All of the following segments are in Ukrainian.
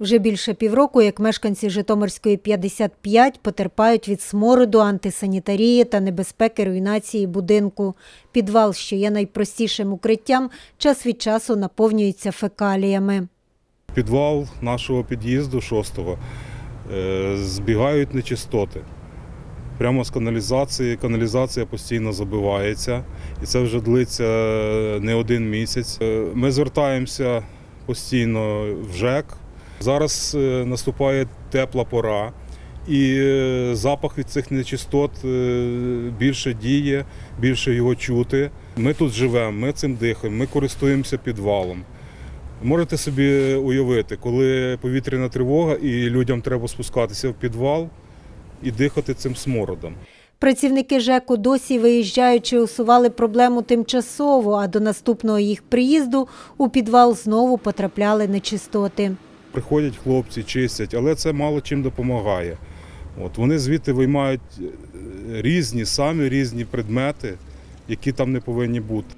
Вже більше півроку, як мешканці Житомирської 55 потерпають від смороду, антисанітарії та небезпеки руйнації будинку. Підвал, що є найпростішим укриттям, час від часу наповнюється фекаліями. Підвал нашого під'їзду шостого е, збігають нечистоти. Прямо з каналізації. Каналізація постійно забивається, і це вже длиться не один місяць. Е, Ми звертаємося постійно в ЖЕК. Зараз е, наступає тепла пора, і е, запах від цих нечистот е, більше діє, більше його чути. Ми тут живемо, ми цим дихаємо, ми користуємося підвалом. Можете собі уявити, коли повітряна тривога і людям треба спускатися в підвал і дихати цим смородом. Працівники ЖЕКу досі виїжджаючи усували проблему тимчасово, а до наступного їх приїзду у підвал знову потрапляли нечистоти. Приходять хлопці, чистять, але це мало чим допомагає. От, вони звідти виймають е, різні, самі різні предмети, які там не повинні бути.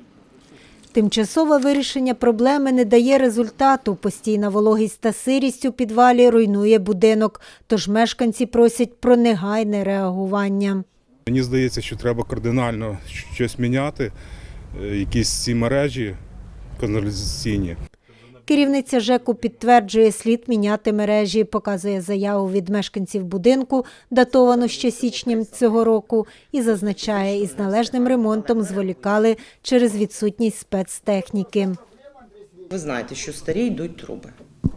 Тимчасове вирішення проблеми не дає результату. Постійна вологість та сирість у підвалі руйнує будинок, тож мешканці просять про негайне реагування. Мені здається, що треба кардинально щось міняти, е, якісь ці мережі каналізаційні. Керівниця ЖЕКу підтверджує слід міняти мережі, показує заяву від мешканців будинку, датовану ще січням цього року, і зазначає, із належним ремонтом зволікали через відсутність спецтехніки. Ви знаєте, що старі йдуть труби,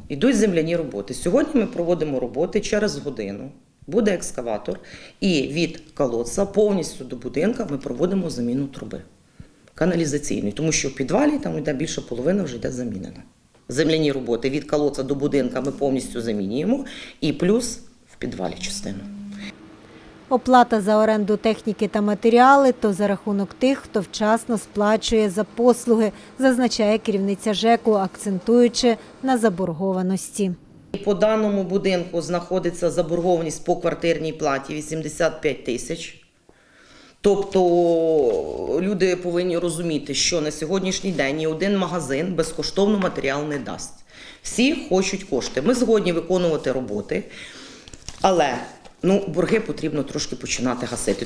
йдуть земляні роботи. Сьогодні ми проводимо роботи через годину. Буде екскаватор, і від колодця повністю до будинка ми проводимо заміну труби каналізаційної, тому що в підвалі там йде більше половини вже йде замінена. Земляні роботи від колодця до будинка ми повністю замінюємо, і плюс в підвалі частину. Оплата за оренду техніки та матеріали то за рахунок тих, хто вчасно сплачує за послуги, зазначає керівниця ЖЕКу, акцентуючи на заборгованості. По даному будинку знаходиться заборгованість по квартирній платі 85 тисяч. Тобто люди повинні розуміти, що на сьогоднішній день ні один магазин безкоштовно матеріал не дасть. Всі хочуть кошти. Ми згодні виконувати роботи, але ну, борги потрібно трошки починати гасити.